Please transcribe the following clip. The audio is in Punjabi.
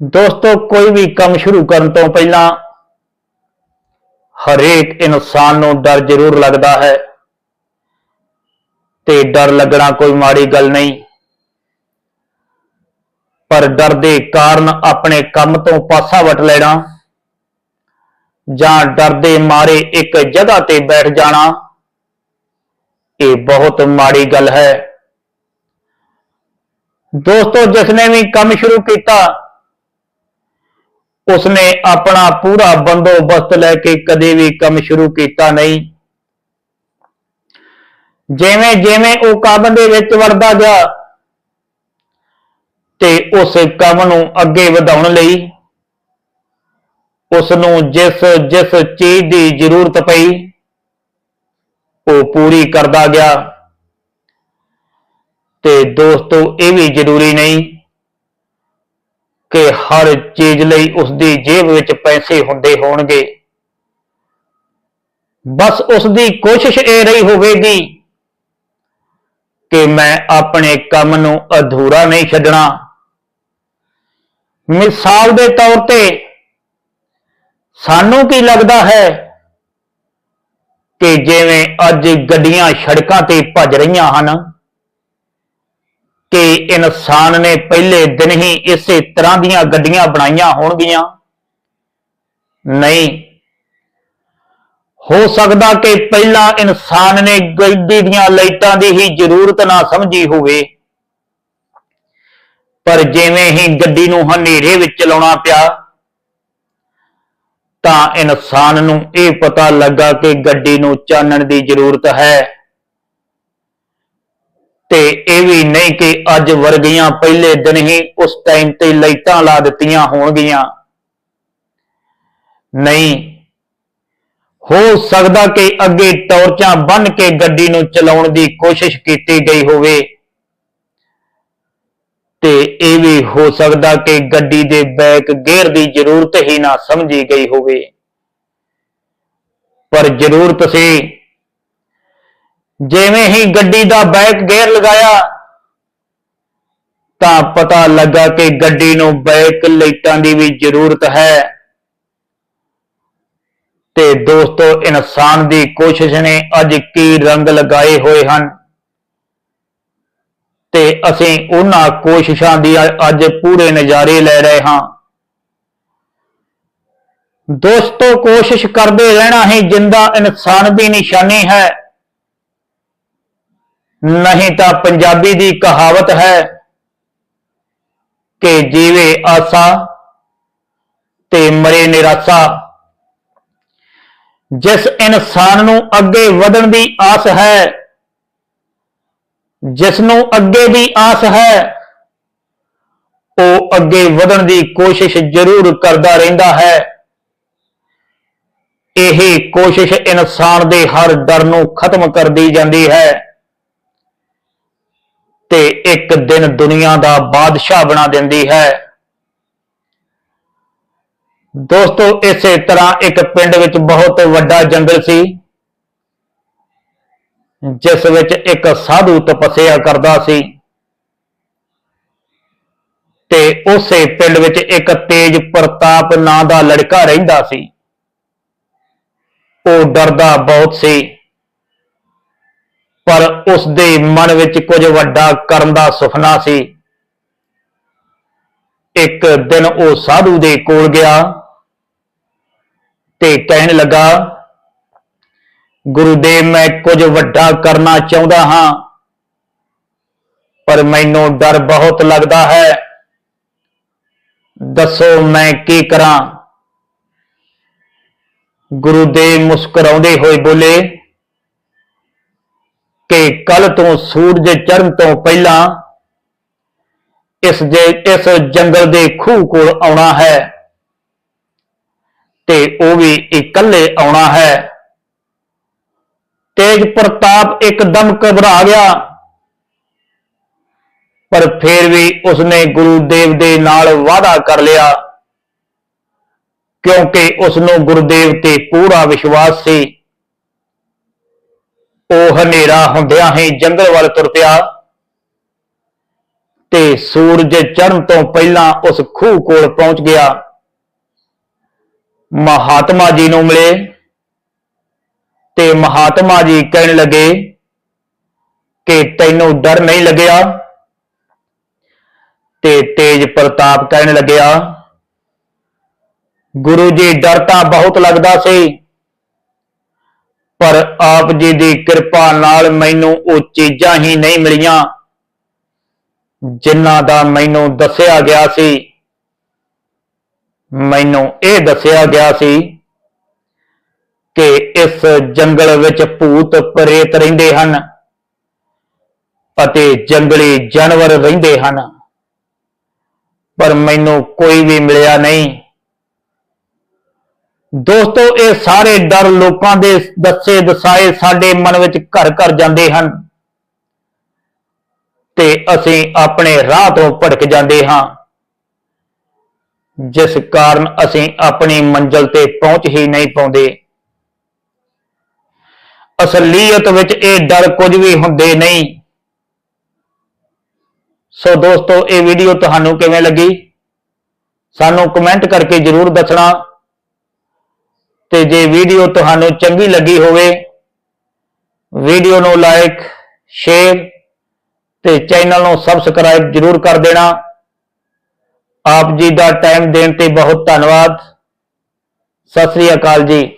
ਦੋਸਤੋ, ਕੋਈ ਵੀ ਕੰਮ ਸ਼ੁਰੂ ਕਰਨ ਤੋਂ ਪਹਿਲਾਂ ਹਰੇਕ ਇਨਸਾਨ ਨੂੰ ਡਰ ਜ਼ਰੂਰ ਲੱਗਦਾ ਹੈ ਤੇ ਡਰ ਲੱਗਣਾ ਕੋਈ ਮਾੜੀ ਗੱਲ ਨਹੀਂ। ਪਰ ਡਰ ਦੇ ਕਾਰਨ ਆਪਣੇ ਕੰਮ ਤੋਂ ਪਾਸਾ ਵਟ ਲੈਣਾ ਜਾਂ ਡਰ ਦੇ ਮਾਰੇ ਇੱਕ ਜਗ੍ਹਾ ਤੇ ਬੈਠ ਜਾਣਾ, ਇਹ ਬਹੁਤ ਮਾੜੀ ਗੱਲ ਹੈ। ਦੋਸਤੋ, ਜਿਸ ਨੇ ਵੀ ਕੰਮ ਸ਼ੁਰੂ ਕੀਤਾ ਉਸਨੇ ਆਪਣਾ ਪੂਰਾ ਬੰਦੋਬਸਤ ਲੈ ਕੇ ਕਦੇ ਵੀ ਕੰਮ ਸ਼ੁਰੂ ਕੀਤਾ ਨਹੀਂ। ਜਿਵੇਂ ਜਿਵੇਂ ਉਹ ਕੰਮ ਦੇ ਵਿੱਚ ਵੜਦਾ ਗਿਆ ਤੇ ਉਸ ਕੰਮ ਨੂੰ ਅੱਗੇ ਵਧਾਉਣ ਲਈ ਉਸ ਨੂੰ ਜਿਸ ਜਿਸ ਚੀਜ਼ ਦੀ ਜ਼ਰੂਰਤ ਪਈ, ਉਹ ਪੂਰੀ ਕਰਦਾ ਗਿਆ। ਤੇ ਦੋਸਤੋ, ਇਹ ਵੀ ਜ਼ਰੂਰੀ ਨਹੀਂ ਕਿ ਹਰ ਚੀਜ਼ ਲਈ ਉਸ ਦੀ ਜੇਬ ਵਿੱਚ ਪੈਸੇ ਹੁੰਦੇ ਹੋਣਗੇ। ਬਸ ਉਸ ਦੀ ਕੋਸ਼ਿਸ਼ ਇਹ ਰਹੀ ਹੋਵੇਗੀ ਕਿ ਮੈਂ ਆਪਣੇ ਕੰਮ ਨੂੰ ਅਧੂਰਾ ਨਹੀਂ ਛੱਡਣਾ। ਮਿਸਾਲ ਦੇ ਤੌਰ ਤੇ ਸਾਨੂੰ ਕੀ ਲੱਗਦਾ ਹੈ ਕਿ ਜਿਵੇਂ ਅੱਜ ਗੱਡੀਆਂ ਸੜਕਾਂ ਤੇ ਭੱਜ ਰਹੀਆਂ ਹਨ ਕਿ ਇਨਸਾਨ ਨੇ ਪਹਿਲੇ ਦਿਨ ਹੀ ਇਸੇ ਤਰ੍ਹਾਂ ਦੀਆਂ ਗੱਡੀਆਂ ਬਣਾਈਆਂ ਹੋਣਗੀਆਂ। ਨਹੀਂ, ਹੋ ਸਕਦਾ ਕਿ ਪਹਿਲਾਂ ਇਨਸਾਨ ਨੇ ਗੱਡੀ ਦੀਆਂ ਲਾਈਟਾਂ ਦੀ ਹੀ ਜ਼ਰੂਰਤ ਨਾ ਸਮਝੀ ਹੋਵੇ। ਪਰ ਜਿਵੇਂ ਹੀ ਗੱਡੀ ਨੂੰ ਹਨੇਰੇ ਵਿੱਚ ਚਲਾਉਣਾ ਪਿਆ, ਤਾਂ ਇਨਸਾਨ ਨੂੰ ਇਹ ਪਤਾ ਲੱਗਾ ਕਿ ਗੱਡੀ ਨੂੰ ਚਾਨਣ ਦੀ ਜ਼ਰੂਰਤ ਹੈ। ਤੇ ਇਹ ਵੀ ਨਹੀਂ ਕਿ ਅੱਜ ਵਰਗੀਆਂ ਪਹਿਲੇ ਦਿਨ ਹੀ ਉਸ ਟਾਈਮ ਤੇ ਲਾਈਟਾਂ ਲਾ ਦਿੱਤੀਆਂ ਹੋਣਗੀਆਂ। ਨਹੀਂ, ਹੋ ਸਕਦਾ ਕਿ ਅੱਗੇ ਟਾਰਚਾਂ ਬੰਨ ਕੇ ਗੱਡੀ ਨੂੰ ਚਲਾਉਣ ਦੀ ਕੋਸ਼ਿਸ਼ ਕੀਤੀ ਗਈ ਹੋਵੇ। ਤੇ ਇਹ ਵੀ ਹੋ ਸਕਦਾ ਕਿ ਗੱਡੀ ਦੇ ਬੈਕ ਗੇਅਰ ਦੀ ਜ਼ਰੂਰਤ ਹੀ ਨਾ ਸਮਝੀ ਗਈ ਹੋਵੇ। ਪਰ ਜ਼ਰੂਰਤ ਸੀ ਜਿਵੇਂ ਹੀ ਗੱਡੀ ਦਾ ਬੈਕ ਗੇਅਰ ਲਗਾਇਆ, ਤਾਂ ਪਤਾ ਲੱਗਾ ਕਿ ਗੱਡੀ ਨੂੰ ਬੈਕ ਲਾਈਟਾਂ ਦੀ ਵੀ ਜ਼ਰੂਰਤ ਹੈ। ਤੇ ਦੋਸਤੋ, ਇਨਸਾਨ ਦੀ ਕੋਸ਼ਿਸ਼ ਨੇ ਅੱਜ ਕੀ ਰੰਗ ਲਗਾਏ ਹੋਏ ਹਨ? ਤੇ ਅਸੀਂ ਉਹਨਾਂ ਕੋਸ਼ਿਸ਼ਾਂ ਦੀ ਅੱਜ ਪੂਰੇ ਨਜ਼ਾਰੇ ਲੈ ਰਹੇ ਹਾਂ। ਦੋਸਤੋ, ਕੋਸ਼ਿਸ਼ ਕਰਦੇ ਰਹਿਣਾ ਹੀ ਜਿੰਦਾ ਇਨਸਾਨ ਦੀ ਨਿਸ਼ਾਨੀ ਹੈ। ਨਹੀਂ ਤਾਂ ਪੰਜਾਬੀ ਦੀ ਕਹਾਵਤ ਹੈ ਕਿ ਜੀਵੇ ਆਸਾ ਤੇ ਮਰੇ ਨਿਰਾਸਾ। ਜਿਸ ਇਨਸਾਨ ਨੂੰ ਅੱਗੇ ਵਧਣ ਦੀ ਆਸ ਹੈ, ਜਿਸ ਨੂੰ ਅੱਗੇ ਦੀ ਆਸ ਹੈ, ਉਹ ਅੱਗੇ ਵਧਣ ਦੀ ਕੋਸ਼ਿਸ਼ ਜ਼ਰੂਰ ਕਰਦਾ ਰਹਿੰਦਾ ਹੈ। ਇਹ ਕੋਸ਼ਿਸ਼ ਇਨਸਾਨ ਦੇ ਹਰ ਡਰ ਨੂੰ ਖਤਮ ਕਰਦੀ ਜਾਂਦੀ ਹੈ। ਤੇ ਇੱਕ ਦਿਨ ਦੁਨੀਆ ਦਾ ਬਾਦਸ਼ਾਹ ਬਣਾ ਦਿੰਦੀ ਹੈ। ਦੋਸਤੋ, ਇਸੇ ਤਰ੍ਹਾਂ ਇੱਕ ਪਿੰਡ ਵਿੱਚ ਬਹੁਤ ਵੱਡਾ ਜੰਗਲ ਸੀ, ਜਿਸ ਵਿੱਚ ਇੱਕ ਸਾਧੂ ਤਪੱਸਿਆ ਕਰਦਾ ਸੀ। ਤੇ ਉਸੇ ਪਿੰਡ ਵਿੱਚ ਇੱਕ ਤੇਜ ਪ੍ਰਤਾਪ ਨਾਂ ਦਾ ਲੜਕਾ ਰਹਿੰਦਾ ਸੀ। ਉਹ ਡਰਦਾ ਬਹੁਤ ਸੀ। ਪਰ ਉਸ ਦੇ ਮਨ ਵਿੱਚ ਕੁਝ ਵੱਡਾ ਕਰਨ ਦਾ ਸੁਪਨਾ ਸੀ। ਇੱਕ ਦਿਨ ਉਹ ਸਾਧੂ ਦੇ ਕੋਲ ਗਿਆ ਤੇ ਕਹਿਣ ਲੱਗਾ, ਗੁਰੂਦੇਵ, ਮੈਂ ਕੁਝ ਵੱਡਾ ਕਰਨਾ ਚਾਹੁੰਦਾ ਹਾਂ, ਪਰ ਮੈਨੂੰ ਡਰ ਬਹੁਤ ਲੱਗਦਾ ਹੈ। ਦੱਸੋ ਮੈਂ ਕੀ ਕਰਾਂ? ਗੁਰੂਦੇਵ ਮੁਸਕਰਾਉਂਦੇ ਹੋਏ ਬੋਲੇ ਕਿ ਕੱਲ ਤੋਂ ਸੂਰਜ ਚੜ੍ਹਨ ਤੋਂ ਪਹਿਲਾਂ ਇਸ ਜੇ, ਇਸ ਜੰਗਲ ਦੇ ਖੂਹ ਕੋਲ ਆਉਣਾ ਹੈ ਤੇ ਉਹ ਵੀ ਇਕੱਲੇ ਆਉਣਾ ਹੈ। ਤੇਜ ਪ੍ਰਤਾਪ ਇੱਕਦਮ ਘਬਰਾ ਗਿਆ, ਪਰ ਫਿਰ ਵੀ ਉਸਨੇ ਗੁਰੂ ਦੇਵ ਦੇ ਨਾਲ ਵਾਅਦਾ ਕਰ ਲਿਆ, ਕਿਉਂਕਿ ਉਸ ਨੂੰ ਗੁਰੂਦੇਵ ਤੇ ਪੂਰਾ ਵਿਸ਼ਵਾਸ ਸੀ। ਉਹ ਹਨੇਰਾ ਹੁੰਦਿਆਂ ਹੀ ਜੰਗਲ ਵੱਲ ਤੁਰ ਪਿਆ ਤੇ ਸੂਰਜ ਚੜ੍ਹਨ ਤੋਂ ਪਹਿਲਾਂ ਉਸ ਖੂਹ ਕੋਲ ਪਹੁੰਚ ਗਿਆ। ਮਹਾਤਮਾ ਜੀ ਨੂੰ ਮਿਲੇ ਤੇ ਮਹਾਤਮਾ ਜੀ ਕਹਿਣ ਲੱਗੇ ਕਿ ਤੈਨੂੰ ਡਰ ਨਹੀਂ ਲੱਗਿਆ? ਤੇ ਤੇਜ ਪ੍ਰਤਾਪ ਕਹਿਣ ਲੱਗਿਆ, ਗੁਰੂ ਜੀ, ਡਰ ਤਾਂ ਬਹੁਤ ਲੱਗਦਾ ਸੀ। ਪਰ ਆਪ ਜੀ ਦੀ ਕਿਰਪਾ ਨਾਲ ਮੈਨੂੰ ਉਹ ਚੀਜ਼ਾਂ ਹੀ ਨਹੀਂ ਮਿਲੀਆਂ, ਜਿਨ੍ਹਾਂ ਦਾ ਮੈਨੂੰ ਦੱਸਿਆ ਗਿਆ ਸੀ। ਮੈਨੂੰ ਇਹ ਦੱਸਿਆ ਗਿਆ ਸੀ ਕਿ ਇਸ ਜੰਗਲ ਵਿੱਚ ਭੂਤ ਪ੍ਰੇਤ ਰਹਿੰਦੇ ਹਨ ਅਤੇ ਜੰਗਲੀ ਜਾਨਵਰ ਰਹਿੰਦੇ ਹਨ, ਪਰ ਮੈਨੂੰ ਕੋਈ ਵੀ ਮਿਲਿਆ ਨਹੀਂ। ਦੋਸਤੋ, ਇਹ ਸਾਰੇ ਡਰ ਲੋਕਾਂ ਦੇ ਦੱਸੇ ਦਸਾਏ ਸਾਡੇ ਮਨ ਵਿੱਚ ਘਰ ਘਰ ਜਾਂਦੇ ਹਨ। ਤੇ ਅਸੀਂ ਆਪਣੇ ਰਾਹ ਤੋਂ ਭਟਕ ਜਾਂਦੇ ਹਾਂ। ਜਿਸ ਕਾਰਨ ਅਸੀਂ ਆਪਣੀ ਮੰਜ਼ਲ ਤੇ ਪਹੁੰਚ ਹੀ ਨਹੀਂ ਪਾਉਂਦੇ। ਅਸਲੀਅਤ ਵਿੱਚ ਇਹ ਡਰ ਕੁਝ ਵੀ ਹੁੰਦੇ ਨਹੀਂ। ਸੋ ਦੋਸਤੋ, ਇਹ ਵੀਡੀਓ ਤੁਹਾਨੂੰ ਕਿਵੇਂ ਲੱਗੀ? ਸਾਨੂੰ ਕਮੈਂਟ ਕਰਕੇ ਜਰੂਰ ਦੱਸਣਾ। ਤੇ ਜੇ ਵੀਡੀਓ ਤੁਹਾਨੂੰ ਚੰਗੀ ਲੱਗੀ ਹੋਵੇ, ਵੀਡੀਓ ਨੂੰ ਲਾਈਕ ਸ਼ੇਅਰ ਤੇ ਚੈਨਲ ਨੂੰ ਸਬਸਕ੍ਰਾਈਬ ਜਰੂਰ ਕਰ ਦੇਣਾ। ਆਪ ਜੀ ਦਾ ਟਾਈਮ ਦੇਣ ਤੇ ਬਹੁਤ ਧੰਨਵਾਦ। ਸਤਿ ਸ੍ਰੀ ਅਕਾਲ ਜੀ।